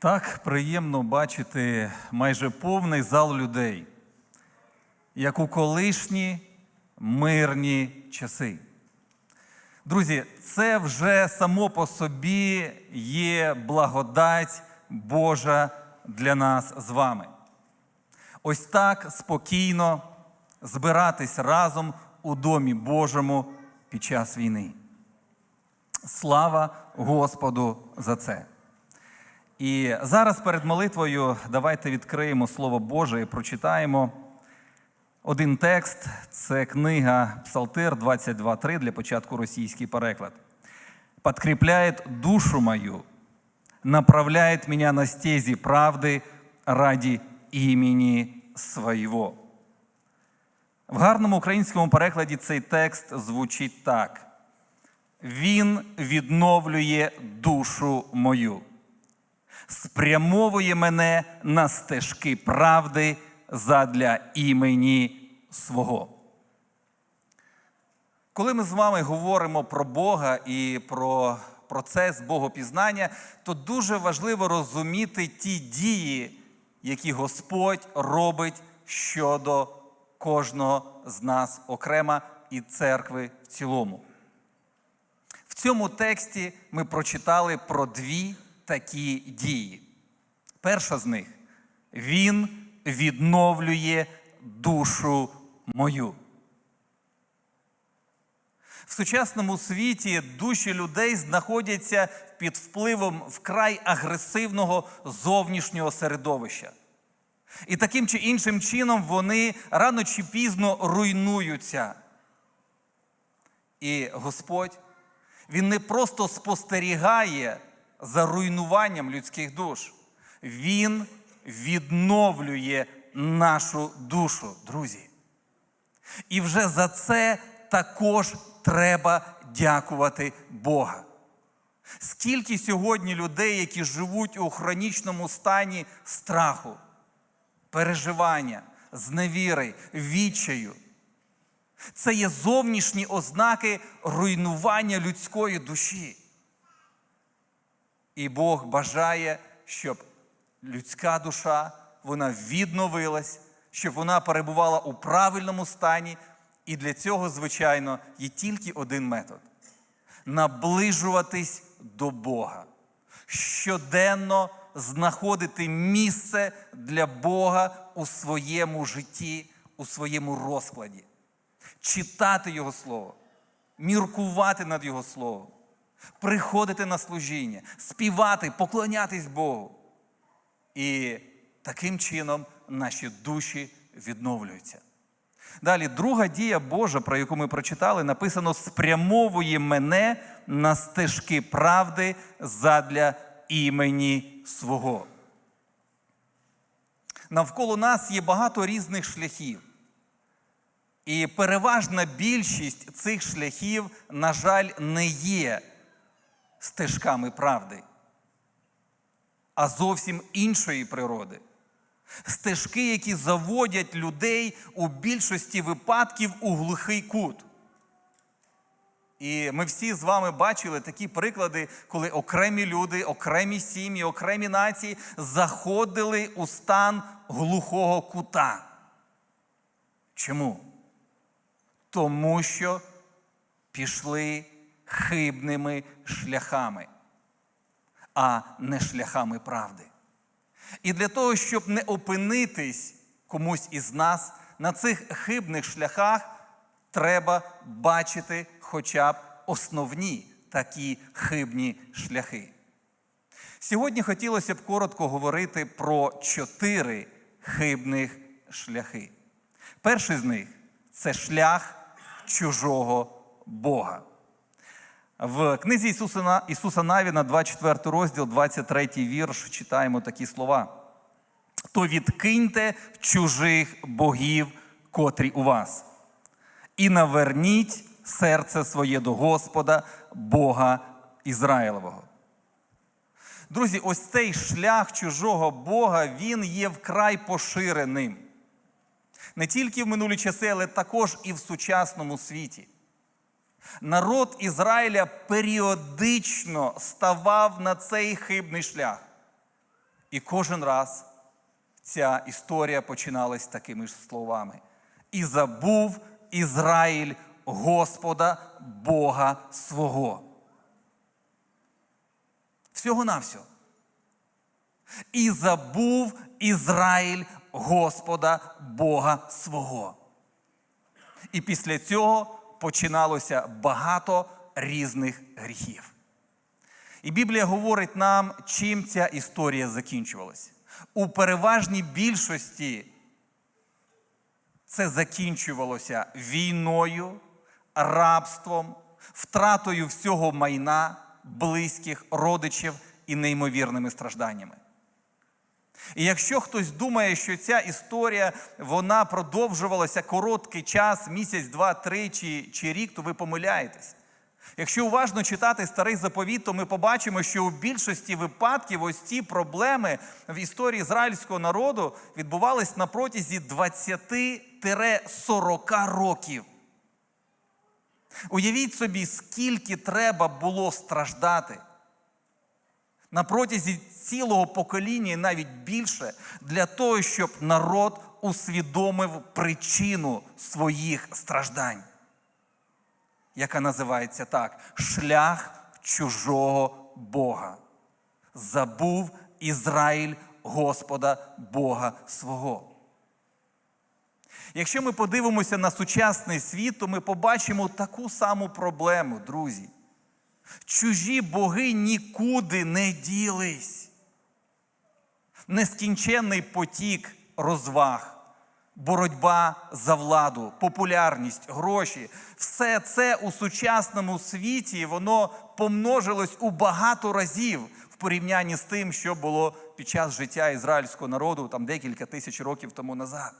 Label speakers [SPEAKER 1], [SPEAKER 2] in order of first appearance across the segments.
[SPEAKER 1] Так приємно бачити майже повний зал людей, як у колишні мирні часи. Друзі, це вже само по собі є благодать Божа для нас з вами. Ось так спокійно збиратись разом у домі Божому під час війни. Слава Господу за це! І зараз перед молитвою давайте відкриємо Слово Боже і прочитаємо один текст. Це книга Псалтир 22.3 для початку російський переклад. «Подкрепляет душу мою, направляет меня на стези правди ради імені своєго». В гарному українському перекладі цей текст звучить так: Він відновлює душу мою спрямовує мене на стежки правди задля імені свого. Коли ми з вами говоримо про Бога і про процес богопізнання, то дуже важливо розуміти ті дії, які Господь робить щодо кожного з нас окремо і церкви в цілому. В цьому тексті ми прочитали про дві такі дії. Перша з них Він відновлює душу мою. В сучасному світі душі людей знаходяться під впливом вкрай агресивного зовнішнього середовища. І таким чи іншим чином вони рано чи пізно руйнуються. І Господь, Він не просто спостерігає за руйнуванням людських душ. Він відновлює нашу душу, друзі. І вже за це також треба дякувати Бога. Скільки сьогодні людей, які живуть у хронічному стані страху, переживання, зневіри, відчаю. Це є зовнішні ознаки руйнування людської душі. І Бог бажає, щоб людська душа вона відновилась, щоб вона перебувала у правильному стані. І для цього, звичайно, є тільки один метод наближуватись до Бога, щоденно знаходити місце для Бога у своєму житті, у своєму розкладі, читати Його Слово, міркувати над Його Словом приходити на служіння, співати, поклонятись Богу. І таким чином наші душі відновлюються. Далі, друга дія Божа, про яку ми прочитали, написано: спрямовує мене на стежки правди задля імені свого. Навколо нас є багато різних шляхів. І переважна більшість цих шляхів, на жаль, не є стежками правди, а зовсім іншої природи. Стежки, які заводять людей у більшості випадків у глухий кут. І ми всі з вами бачили такі приклади, коли окремі люди, окремі сім'ї, окремі нації заходили у стан глухого кута. Чому? Тому що пішли хибними шляхами, а не шляхами правди. І для того, щоб не опинитись комусь із нас на цих хибних шляхах, треба бачити хоча б основні такі хибні шляхи. Сьогодні хотілося б коротко говорити про чотири хибних шляхи. Перший з них це шлях чужого Бога. В книзі Ісуса, Ісуса Навіна, 24 розділ, 23 вірш, читаємо такі слова. То відкиньте чужих богів, котрі у вас, і наверніть серце своє до Господа, Бога Ізраїлового. Друзі, ось цей шлях чужого Бога, він є вкрай поширеним. Не тільки в минулі часи, але також і в сучасному світі. Народ Ізраїля періодично ставав на цей хибний шлях. І кожен раз ця історія починалась такими ж словами. І забув Ізраїль Господа Бога свого. Всього-навсього. І забув Ізраїль Господа Бога свого. І після цього починалося багато різних гріхів. І Біблія говорить нам, чим ця історія закінчувалась. У переважній більшості це закінчувалося війною, рабством, втратою всього майна, близьких, родичів і неймовірними стражданнями. І якщо хтось думає, що ця історія вона продовжувалася короткий час, місяць, два, три чи, чи рік, то ви помиляєтесь. Якщо уважно читати старий заповіт, то ми побачимо, що у більшості випадків ось ці проблеми в історії ізраїльського народу відбувались на протязі 20-40 років. Уявіть собі, скільки треба було страждати на протязі цілого покоління, і навіть більше, для того, щоб народ усвідомив причину своїх страждань, яка називається так: шлях чужого Бога. Забув Ізраїль Господа Бога свого. Якщо ми подивимося на сучасний світ, то ми побачимо таку саму проблему, друзі. Чужі боги нікуди не ділись. Нескінченний потік розваг, боротьба за владу, популярність, гроші все це у сучасному світі воно помножилось у багато разів в порівнянні з тим, що було під час життя ізраїльського народу там декілька тисяч років тому назад.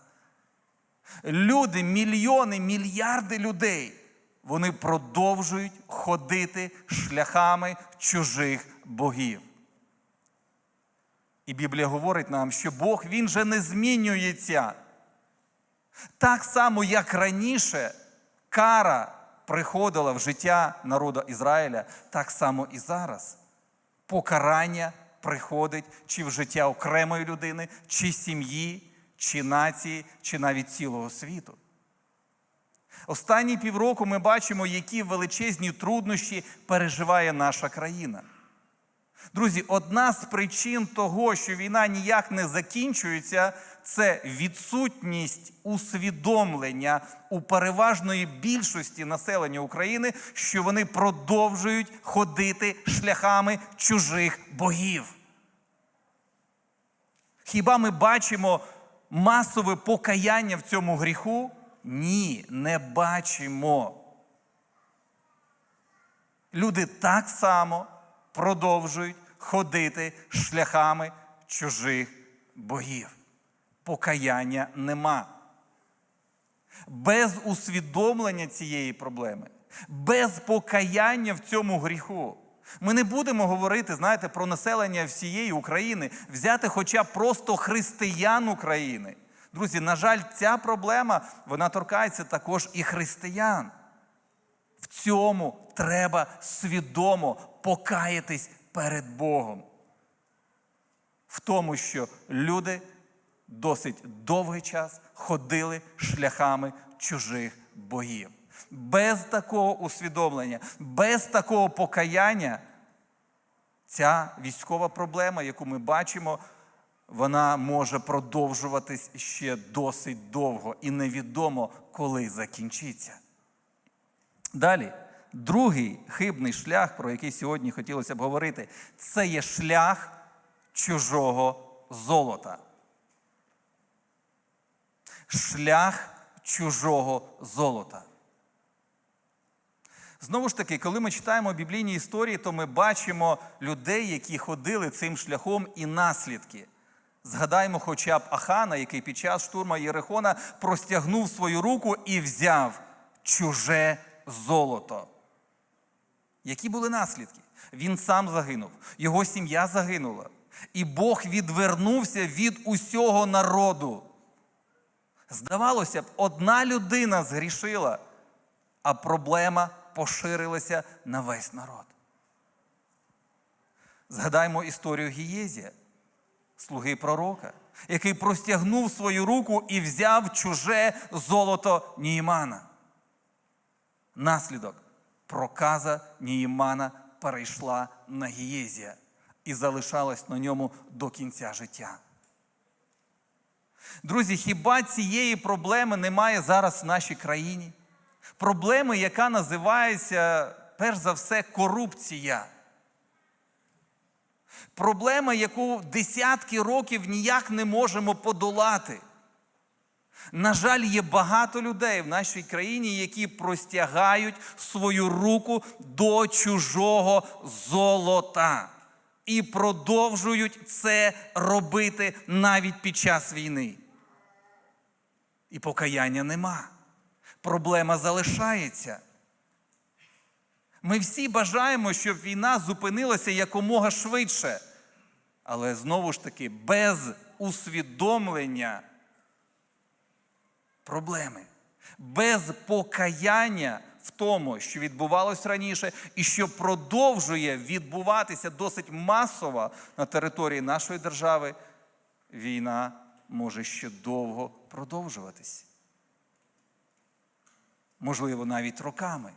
[SPEAKER 1] Люди, мільйони, мільярди людей, вони продовжують ходити шляхами чужих богів. І Біблія говорить нам, що Бог він же не змінюється. Так само, як раніше кара приходила в життя народу Ізраїля, так само і зараз. Покарання приходить чи в життя окремої людини, чи сім'ї, чи нації, чи навіть цілого світу. Останні півроку ми бачимо, які величезні труднощі переживає наша країна. Друзі, одна з причин того, що війна ніяк не закінчується, це відсутність усвідомлення у переважної більшості населення України, що вони продовжують ходити шляхами чужих богів. Хіба ми бачимо масове покаяння в цьому гріху? Ні, не бачимо. Люди так само продовжують ходити шляхами чужих богів. Покаяння нема. Без усвідомлення цієї проблеми, без покаяння в цьому гріху. Ми не будемо говорити, знаєте, про населення всієї України, взяти хоча б просто християн України. Друзі, на жаль, ця проблема вона торкається також і християн. В цьому треба свідомо покаятись перед Богом. В тому, що люди досить довгий час ходили шляхами чужих богів. Без такого усвідомлення, без такого покаяння, ця військова проблема, яку ми бачимо, вона може продовжуватись ще досить довго і невідомо, коли закінчиться. Далі, другий хибний шлях, про який сьогодні хотілося б говорити, це є шлях чужого золота. Шлях чужого золота. Знову ж таки, коли ми читаємо біблійні історії, то ми бачимо людей, які ходили цим шляхом і наслідки. Згадаємо хоча б Ахана, який під час штурма Єрихона простягнув свою руку і взяв чуже золото. Які були наслідки? Він сам загинув, його сім'я загинула. І Бог відвернувся від усього народу. Здавалося б, одна людина згрішила, а проблема поширилася на весь народ. Згадаймо історію Гієзія. Слуги пророка, який простягнув свою руку і взяв чуже золото Ніїмана. Наслідок проказа Ніїмана перейшла на Гієзія і залишалась на ньому до кінця життя. Друзі, хіба цієї проблеми немає зараз в нашій країні? Проблеми, яка називається, перш за все, корупція. Проблема, яку десятки років ніяк не можемо подолати. На жаль, є багато людей в нашій країні, які простягають свою руку до чужого золота і продовжують це робити навіть під час війни. І покаяння нема. Проблема залишається. Ми всі бажаємо, щоб війна зупинилася якомога швидше. Але знову ж таки, без усвідомлення проблеми, без покаяння в тому, що відбувалось раніше, і що продовжує відбуватися досить масово на території нашої держави, війна може ще довго продовжуватись. Можливо, навіть роками.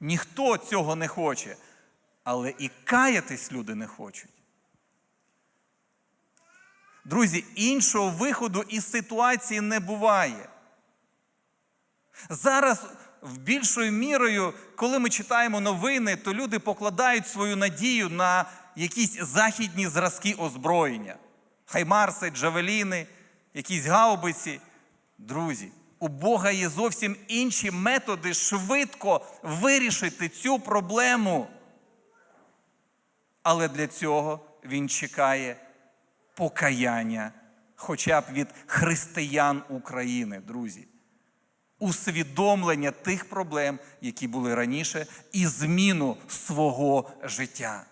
[SPEAKER 1] Ніхто цього не хоче, але і каятись люди не хочуть. Друзі, іншого виходу із ситуації не буває. Зараз в більшою мірою, коли ми читаємо новини, то люди покладають свою надію на якісь західні зразки озброєння. Хаймарси, джавеліни, якісь гаубиці. Друзі, у Бога є зовсім інші методи швидко вирішити цю проблему. Але для цього він чекає покаяння, хоча б від християн України, друзі. Усвідомлення тих проблем, які були раніше, і зміну свого життя.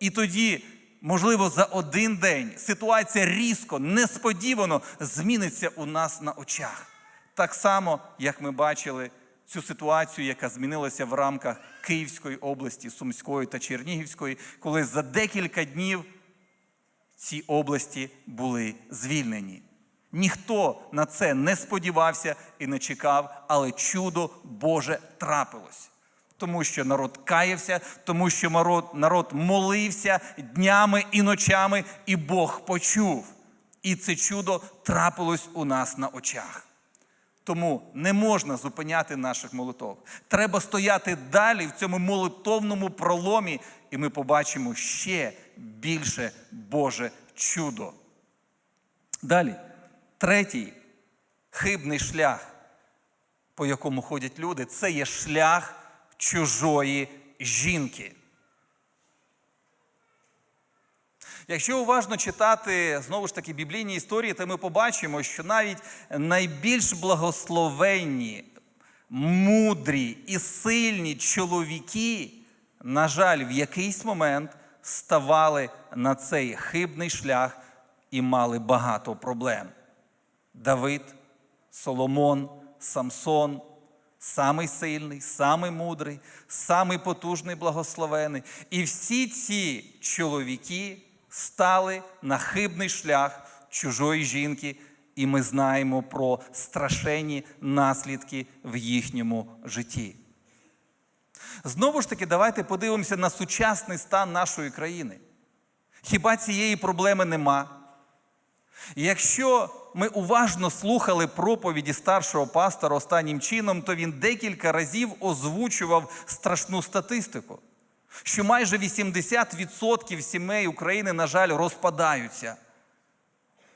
[SPEAKER 1] І тоді, можливо, за один день ситуація різко, несподівано зміниться у нас на очах. Так само, як ми бачили цю ситуацію, яка змінилася в рамках Київської області, Сумської та Чернігівської, коли за декілька днів ці області були звільнені. Ніхто на це не сподівався і не чекав, але чудо Боже трапилось. Тому що народ каявся, тому що народ, народ молився днями і ночами, і Бог почув. І це чудо трапилось у нас на очах. Тому не можна зупиняти наших молитов. Треба стояти далі в цьому молитовному проломі, і ми побачимо ще більше Боже чудо. Далі, третій хибний шлях, по якому ходять люди, це є шлях чужої жінки. Якщо уважно читати знову ж таки біблійні історії, то ми побачимо, що навіть найбільш благословенні, мудрі і сильні чоловіки, на жаль, в якийсь момент ставали на цей хибний шлях і мали багато проблем. Давид, Соломон, Самсон, самий сильний, самий мудрий, самий потужний, благословений. І всі ці чоловіки стали на хибний шлях чужої жінки, і ми знаємо про страшенні наслідки в їхньому житті. Знову ж таки, давайте подивимося на сучасний стан нашої країни. Хіба цієї проблеми нема? Якщо ми уважно слухали проповіді старшого пастора останнім чином, то він декілька разів озвучував страшну статистику, що майже 80% сімей України, на жаль, розпадаються.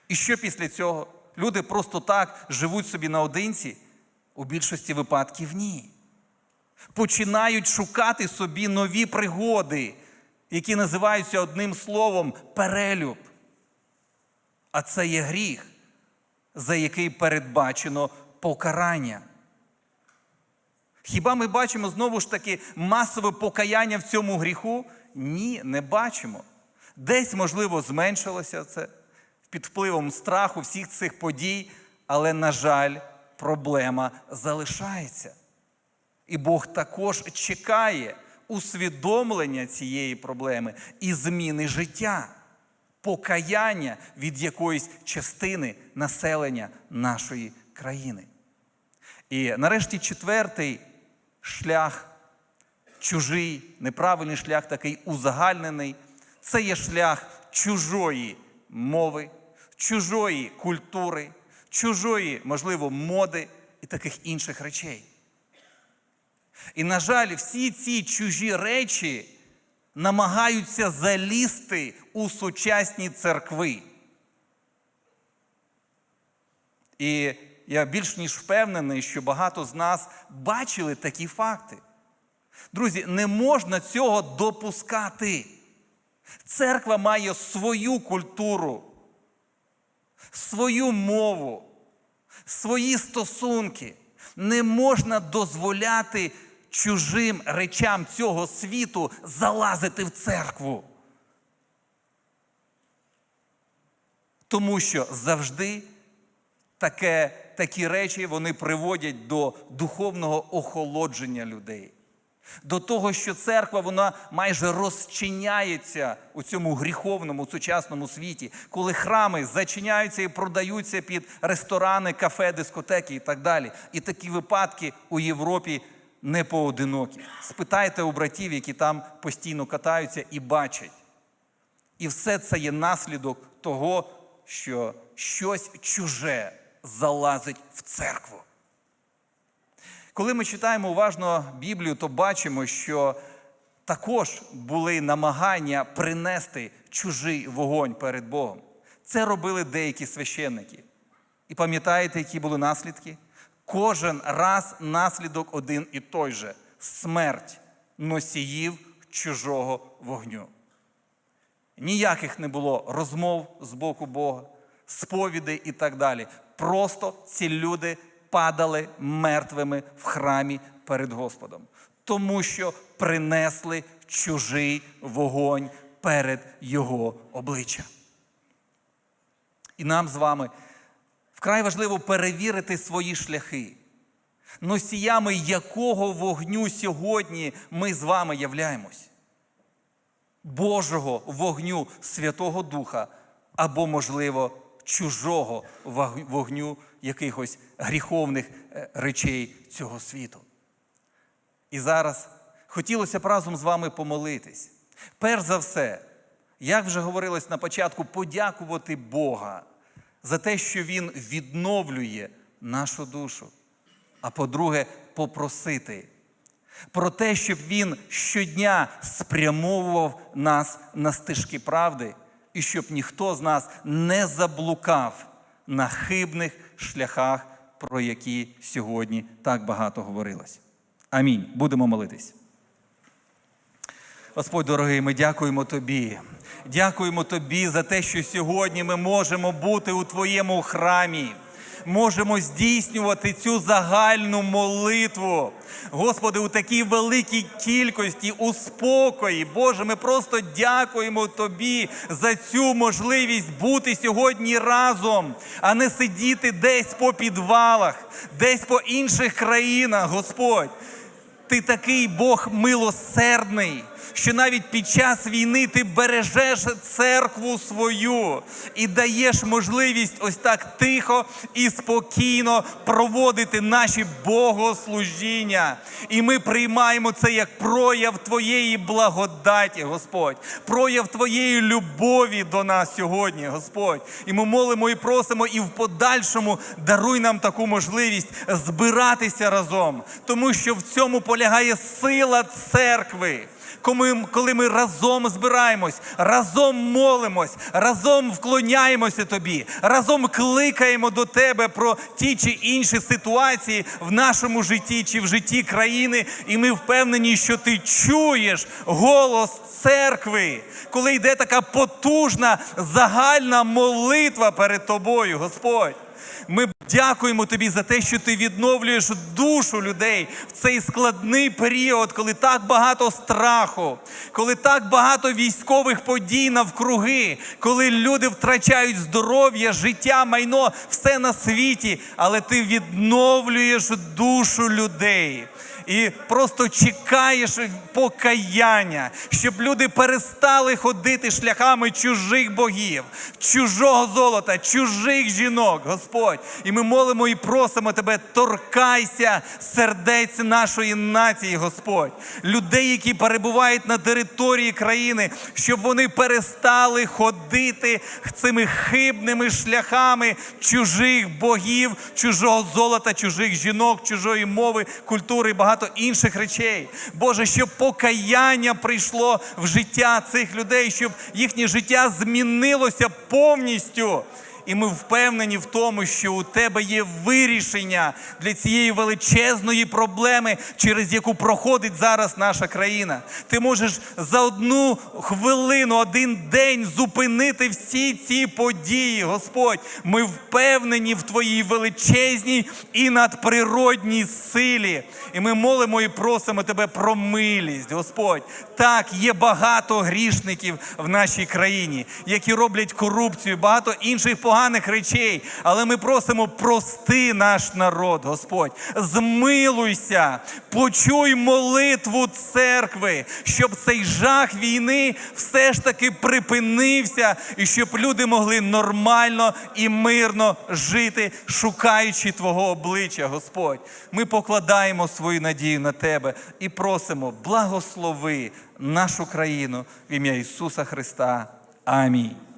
[SPEAKER 1] І що після цього? Люди просто так живуть собі наодинці? У більшості випадків ні. Починають шукати собі нові пригоди, які називаються одним словом перелюб. А це є гріх, за який передбачено покарання. Хіба ми бачимо знову ж таки масове покаяння в цьому гріху? Ні, не бачимо. Десь, можливо, зменшилося це під впливом страху всіх цих подій, але, на жаль, проблема залишається. І Бог також чекає усвідомлення цієї проблеми і зміни життя. покаяння від якоїсь частини населення нашої країни. І нарешті четвертий шлях, чужий, неправильний шлях, такий узагальнений, це є шлях чужої мови, чужої культури, чужої, можливо, моди і таких інших речей. І, на жаль, всі ці чужі речі намагаються залізти у сучасні церкви. І я більш ніж впевнений, що багато з нас бачили такі факти. Друзі, не можна цього допускати. Церква має свою культуру, свою мову, свої стосунки. Не можна дозволяти чужим речам цього світу залазити в церкву. Тому що завжди таке, такі речі вони приводять до духовного охолодження людей. До того, що церква вона майже розчиняється у цьому гріховному сучасному світі, коли храми зачиняються і продаються під ресторани, кафе, дискотеки і так далі. І такі випадки у Європі не поодинокі. Спитайте у братів, які там постійно катаються і бачать. І все це є наслідок того, що щось чуже залазить в церкву. Коли ми читаємо уважно Біблію, то бачимо, що також були намагання принести чужий вогонь перед Богом. Це робили деякі священники. І пам'ятаєте, які були наслідки? Кожен раз наслідок один і той же смерть носіїв чужого вогню. Ніяких не було розмов з боку Бога, сповідей і так далі. Просто ці люди падали мертвими в храмі перед Господом, тому що принесли чужий вогонь перед Його обличчя. І нам з вами вкрай важливо перевірити свої шляхи, носіями якого вогню сьогодні ми з вами являємось. Божого вогню Святого Духа або, можливо, чужого вогню якихось гріховних е, речей цього світу. І зараз хотілося б разом з вами помолитись. Перш за все, як вже говорилось на початку, подякувати Бога за те, що Він відновлює нашу душу. А по-друге, попросити про те, щоб Він щодня спрямовував нас на стежки правди, і щоб ніхто з нас не заблукав на хибних шляхах, про які сьогодні так багато говорилось. Амінь. Будемо молитись. Господь дорогий, ми дякуємо Тобі. Дякуємо Тобі за те, що сьогодні ми можемо бути у Твоєму храмі можемо здійснювати цю загальну молитву. Господи, у такій великій кількості, у спокої. Боже, ми просто дякуємо Тобі за цю можливість бути сьогодні разом, а не сидіти десь по підвалах, десь по інших країнах, Господь. Ти такий Бог милосердний що навіть під час війни ти бережеш церкву свою і даєш можливість ось так тихо і спокійно проводити наші богослужіння. І ми приймаємо це як прояв Твоєї благодаті, Господь, прояв Твоєї любові до нас сьогодні, Господь. І ми молимо і просимо, і в подальшому даруй нам таку можливість збиратися разом, тому що в цьому полягає сила церкви коли ми разом збираємось, разом молимось, разом вклоняємося тобі, разом кликаємо до тебе про ті чи інші ситуації в нашому житті чи в житті країни, і ми впевнені, що ти чуєш голос церкви, коли йде така потужна загальна молитва перед тобою, Господь. Ми дякуємо тобі за те, що ти відновлюєш душу людей в цей складний період, коли так багато страху, коли так багато військових подій навкруги, коли люди втрачають здоров'я, життя, майно, все на світі, але ти відновлюєш душу людей. І просто чекаєш покаяння, щоб люди перестали ходити шляхами чужих богів, чужого золота, чужих жінок, Господь. І ми молимо і просимо тебе, торкайся сердець нашої нації, Господь, людей, які перебувають на території країни, щоб вони перестали ходити цими хибними шляхами чужих богів, чужого золота, чужих жінок, чужої мови, культури і багато інших речей. Боже, щоб покаяння прийшло в життя цих людей, щоб їхнє життя змінилося повністю. І ми впевнені в тому, що у тебе є вирішення для цієї величезної проблеми, через яку проходить зараз наша країна. Ти можеш за одну хвилину, один день зупинити всі ці події, Господь. Ми впевнені в твоїй величезній і надприродній силі. І ми молимо і просимо тебе про милість, Господь. Так, є багато грішників в нашій країні, які роблять корупцію, багато інших поганих речей. Але ми просимо прости наш народ, Господь. Змилуйся, почуй молитву церкви, щоб цей жах війни все ж таки припинився, і щоб люди могли нормально і мирно жити, шукаючи Твого обличчя, Господь. Ми покладаємо свою надію на Тебе і просимо, благослови нашу країну в ім'я Ісуса Христа. Амінь.